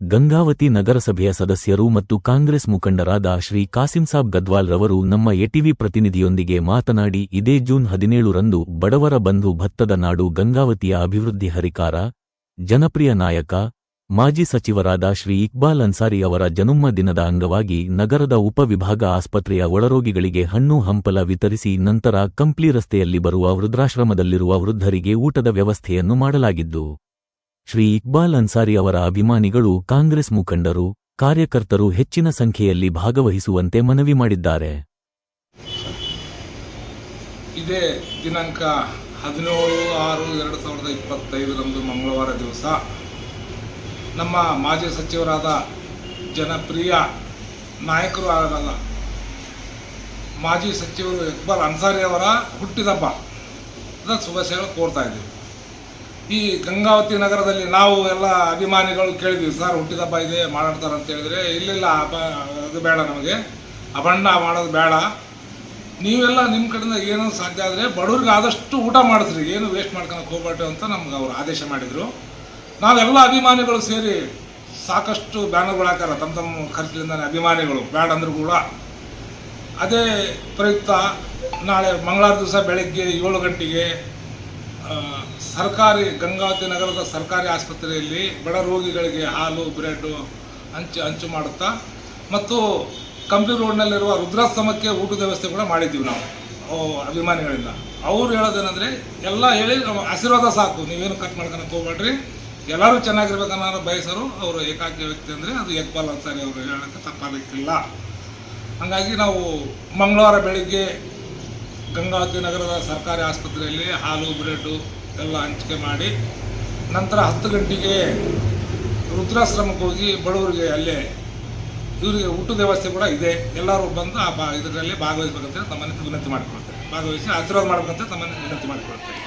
ಗಂಗಾವತಿ ನಗರಸಭೆಯ ಸದಸ್ಯರು ಮತ್ತು ಕಾಂಗ್ರೆಸ್ ಮುಖಂಡರಾದ ಶ್ರೀ ಕಾಸಿಂಸಾಬ್ ಗದ್ವಾಲ್ ರವರು ನಮ್ಮ ಎಟಿವಿ ಪ್ರತಿನಿಧಿಯೊಂದಿಗೆ ಮಾತನಾಡಿ, ಇದೇ ಜೂನ್ ಹದಿನೇಳರಂದು ಬಡವರ ಬಂಧು ಭತ್ತದ ನಾಡು ಗಂಗಾವತಿಯ ಅಭಿವೃದ್ಧಿ ಹರಿಕಾರ, ಜನಪ್ರಿಯ ನಾಯಕ ಮಾಜಿ ಸಚಿವರಾದ ಶ್ರೀ ಇಕ್ಬಾಲ್ ಅನ್ಸಾರಿ ಅವರ ಜನುಮ್ಮ ದಿನದ ಅಂಗವಾಗಿ ನಗರದ ಉಪವಿಭಾಗ ಆಸ್ಪತ್ರೆಯ ಒಳರೋಗಿಗಳಿಗೆ ಹಣ್ಣು ಹಂಪಲ ವಿತರಿಸಿ ನಂತರ ಕಂಪ್ಲಿ ರಸ್ತೆಯಲ್ಲಿ ಬರುವ ವೃದ್ಧಾಶ್ರಮದಲ್ಲಿರುವ ವೃದ್ಧರಿಗೆ ಊಟದ ವ್ಯವಸ್ಥೆಯನ್ನು ಮಾಡಲಾಗಿದ್ದು, ಶ್ರೀ ಇಕ್ಬಾಲ್ ಅನ್ಸಾರಿ ಅವರ ಅಭಿಮಾನಿಗಳು ಕಾಂಗ್ರೆಸ್ ಮುಖಂಡರು, ಕಾರ್ಯಕರ್ತರು ಹೆಚ್ಚಿನ ಸಂಖ್ಯೆಯಲ್ಲಿ ಭಾಗವಹಿಸುವಂತೆ ಮನವಿ ಮಾಡಿದ್ದಾರೆ. ಇದೇ ದಿನಾಂಕ ಹದಿನೇಳು ಆರು ಎರಡು ಸಾವಿರದ ಇಪ್ಪತ್ತೈದರಂದು ಮಂಗಳವಾರ ದಿವಸ ನಮ್ಮ ಮಾಜಿ ಸಚಿವರಾದ ಜನಪ್ರಿಯ ನಾಯಕರು ಆಗಲ್ಲ. ಮಾಜಿ ಸಚಿವರು ಇಕ್ಬಾಲ್ ಅನ್ಸಾರಿ ಅವರ ಹುಟ್ಟಿದಬ್ಬ ಶುಭಾಶಯಗಳು ಕೋರ್ತಾ ಇದ್ದೀವಿ. ಈ ಗಂಗಾವತಿ ನಗರದಲ್ಲಿ ನಾವು ಎಲ್ಲ ಅಭಿಮಾನಿಗಳು ಕೇಳಿದ್ವಿ, ಸರ್ ಹುಟ್ಟಿದಬ್ಬ ಇದೆ ಮಾಡಾಡ್ತಾರೆ ಅಂತ ಹೇಳಿದ್ರೆ ಇಲ್ಲಿಲ್ಲ ಅದು ಬೇಡ ನಮಗೆ. ಅಭಂಡ ಮಾಡೋದು ಬೇಡ. ನೀವೆಲ್ಲ ನಿಮ್ಮ ಕಡೆಯಿಂದ ಏನೋ ಸಾಧ್ಯ ಆದರೆ ಬಡವ್ರಿಗೆ ಆದಷ್ಟು ಊಟ ಮಾಡಿಸ್ರಿ. ಏನು ವೇಸ್ಟ್ ಮಾಡ್ಕೊಳಕ್ಕೆ ಹೋಗ್ಬಾರ್ದು ಅಂತ ನಮ್ಗೆ ಅವರು ಆದೇಶ ಮಾಡಿದರು. ನಾವೆಲ್ಲ ಅಭಿಮಾನಿಗಳು ಸೇರಿ ಸಾಕಷ್ಟು ಬ್ಯಾನರ್ಗಳು ಹಾಕಾರ ತಮ್ಮ ತಮ್ಮ ಖರ್ಚಿನಿಂದ ಅಭಿಮಾನಿಗಳು. ಬ್ಯಾಡ್ ಅಂದ್ರೂ ಕೂಡ ಅದೇ ಪ್ರಯುಕ್ತ ನಾಳೆ ಮಂಗಳವಾರ ದಿವಸ ಬೆಳಗ್ಗೆ ಏಳು ಗಂಟೆಗೆ ಸರ್ಕಾರಿ ಗಂಗಾವತಿ ನಗರದ ಸರ್ಕಾರಿ ಆಸ್ಪತ್ರೆಯಲ್ಲಿ ಬಡ ರೋಗಿಗಳಿಗೆ ಹಾಲು, ಬ್ರೆಡ್ಡು ಹಂಚು ಹಂಚು ಮಾಡುತ್ತಾ ಮತ್ತು ಕಂಪ್ಲಿ ರೋಡ್ನಲ್ಲಿರುವ ರುದ್ರಾಶ್ರಮಕ್ಕೆ ಊಟದ ವ್ಯವಸ್ಥೆ ಕೂಡ ಮಾಡಿದ್ದೀವಿ ನಾವು ಅಭಿಮಾನಿಗಳಿಂದ. ಅವರು ಹೇಳೋದೇನೆಂದರೆ, ಎಲ್ಲ ಹೇಳಿ ಆಶೀರ್ವಾದ ಸಾಕು. ನೀವೇನು ಕಟ್ ಮಾಡ್ಕೊಳಕ್ಕೆ ಹೋಗ್ಬೇಡ್ರಿ. ಎಲ್ಲರೂ ಚೆನ್ನಾಗಿರ್ಬೇಕನ್ನೋ ಬಯಸರು, ಅವರು ಏಕಾಕಿ ವ್ಯಕ್ತಿ ಅಂದರೆ ಅದು ಯಕ್ಬಾಲ್ ಅನ್ಸಾರಿ ಅವರು ಹೇಳೋಕ್ಕೆ ತಪ್ಪಾಗಲಿಕ್ಕಿಲ್ಲ. ಹಾಗಾಗಿ ನಾವು ಮಂಗಳವಾರ ಬೆಳಿಗ್ಗೆ ಗಂಗಾವತಿ ನಗರದ ಸರ್ಕಾರಿ ಆಸ್ಪತ್ರೆಯಲ್ಲಿ ಹಾಲು, ಬ್ರೆಡ್ಡು ಎಲ್ಲ ಹಂಚಿಕೆ ಮಾಡಿ ನಂತರ ಹತ್ತು ಗಂಟೆಗೆ ರುದ್ರಾಶ್ರಮಕ್ಕೆ ಹೋಗಿ ಬಡವರಿಗೆ ಅಲ್ಲೇ ಇವರಿಗೆ ಊಟದ ವ್ಯವಸ್ಥೆ ಕೂಡ ಇದೆ. ಎಲ್ಲರೂ ಬಂದು ಆ ಬಾ ಇದರಲ್ಲಿ ಭಾಗವಹಿಸಬೇಕಂತ ತಮ್ಮನ್ನು ವಿನಂತಿ ಮಾಡಿಕೊಳ್ತಾರೆ ಭಾಗವಹಿಸಿ ಆಶೀರ್ವಾದ ಮಾಡಬೇಕಂತ ತಮ್ಮನ್ನು ವಿನಂತಿ ಮಾಡಿಕೊಳ್ತಾರೆ